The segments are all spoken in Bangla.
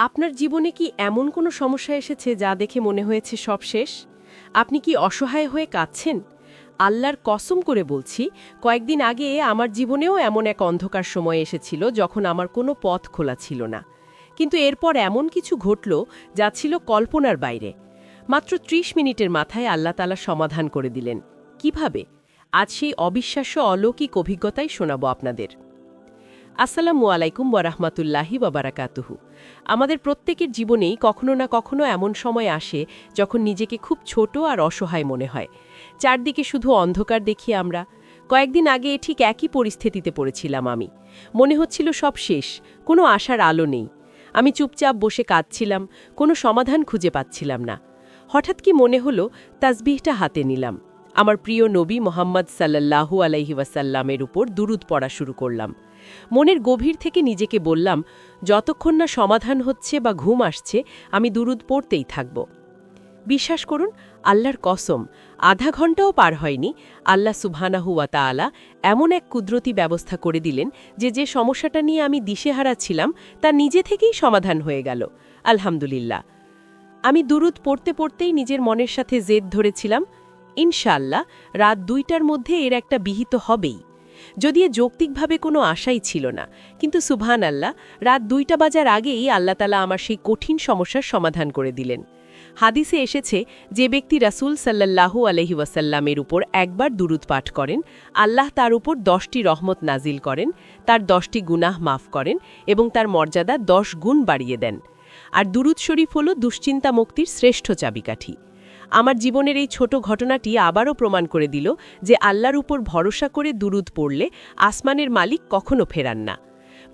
আপনার জীবনে কি এমন কোনো সমস্যা এসেছে যা দেখে মনে হয়েছে সব শেষ? আপনি কি অসহায় হয়ে কাঁদছেন? আল্লাহর কসম করে বলছি, কয়েকদিন আগে আমার জীবনেও এমন এক অন্ধকার সময় এসেছিল যখন আমার কোনো পথ খোলা ছিল না। কিন্তু এরপর এমন কিছু ঘটল যা ছিল কল্পনার বাইরে। মাত্র ত্রিশ মিনিটের মাথায় আল্লাহ তালা সমাধান করে দিলেন। কীভাবে? আজ সেই অবিশ্বাস্য অলৌকিক অভিজ্ঞতাই শোনাব আপনাদের। আসসালামু আলাইকুম ওয়ারাহমাতুল্লাহি বাবারাকাতুহু আমাদের প্রত্যেকের জীবনেই কখনো না কখনো এমন সময় আসে যখন নিজেকে খুব ছোট আর অসহায় মনে হয়। চারদিকে শুধু অন্ধকার দেখি আমরা, কয়েকদিন আগে ঠিক একই পরিস্থিতিতে পড়েছিলাম আমি। মনে হচ্ছিল সব শেষ, কোনো আশার আলো নেই। আমি চুপচাপ বসে কাঁদছিলাম, কোনো সমাধান খুঁজে পাচ্ছিলাম না। হঠাৎ কি মনে হলো তাসবিহটা হাতে নিলাম। আমার প্রিয় নবী মোহাম্মদ সাল্লাল্লাহু আলাইহি ওয়াসাল্লামের উপর দুরুদ পড়া শুরু করলাম। মনের গভীর থেকে নিজেকে বললাম, যতক্ষণ না সমাধান হচ্ছে বা ঘুম আসছে, আমি দুরুদ পড়তেই থাকব। বিশ্বাস করুন, আল্লাহর কসম, আধা ঘন্টাও পার হয়নি, আল্লাহ সুবহানাহুয়া তাআলা এমন এক কুদরতি ব্যবস্থা করে দিলেন যে যে সমস্যাটা নিয়ে আমি দিশেহারা ছিলাম, তা নিজে থেকেই সমাধান হয়ে গেল। আলহামদুলিল্লাহ। আমি দুরুদ পড়তে পড়তেই নিজের মনের সাথে জেদ ধরেছিলাম ইনশাল্লাহ রাত দুইটার মধ্যে এর একটা বিহিত হবেই। যদিও যৌক্তিকভাবে কোনো আশাই ছিল না, কিন্তু সুবহান আল্লাহ রাত দুইটা বাজার আগেই আল্লাহ তালা আমার সেই কঠিন সমস্যার সমাধান করে দিলেন। হাদিসে এসেছে, যে ব্যক্তি রাসূল সাল্লাল্লাহু আলহি ওয়াসাল্লামের উপর একবার দুরুদ পাঠ করেন, আল্লাহ তার উপর দশটি রহমত নাজিল করেন, তার দশটি গুনাহ মাফ করেন এবং তার মর্যাদা দশ গুণ বাড়িয়ে দেন। আর দুরুদ শরীফ হল দুশ্চিন্তা মুক্তির শ্রেষ্ঠ চাবিকাঠি। আমার জীবনের এই ছোট ঘটনাটি আবারও প্রমাণ করে দিল যে আল্লাহর উপর ভরসা করে দুরুদ পড়লে আসমানের মালিক কখনো ফেরান না।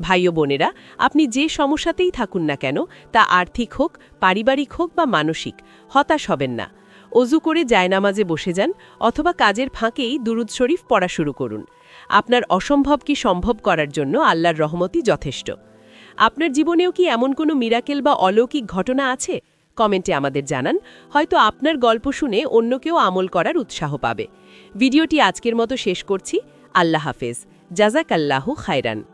ভাই ও বোনেরা, আপনি যে সমস্যাতেই থাকুন না কেন, তা আর্থিক হোক, পারিবারিক হোক বা মানসিক, হতাশ হবেন না। অজু করে জায়নামাজে বসে যান অথবা কাজের ফাঁকেই দুরুদ শরীফ পড়া শুরু করুন। আপনার অসম্ভব কি সম্ভব করার জন্য আল্লাহর রহমতই যথেষ্ট। আপনার জীবনেও কি এমন কোনো মিরাকেল বা অলৌকিক ঘটনা আছে? কমেন্টে আমাদের জানান, হয়তো আপনার গল্প শুনে অন্য কেউ আমল করার উৎসাহ পাবে। ভিডিওটি আজকের মতো শেষ করছি। আল্লাহ হাফেজ। জাজাকাল্লাহু খায়রান।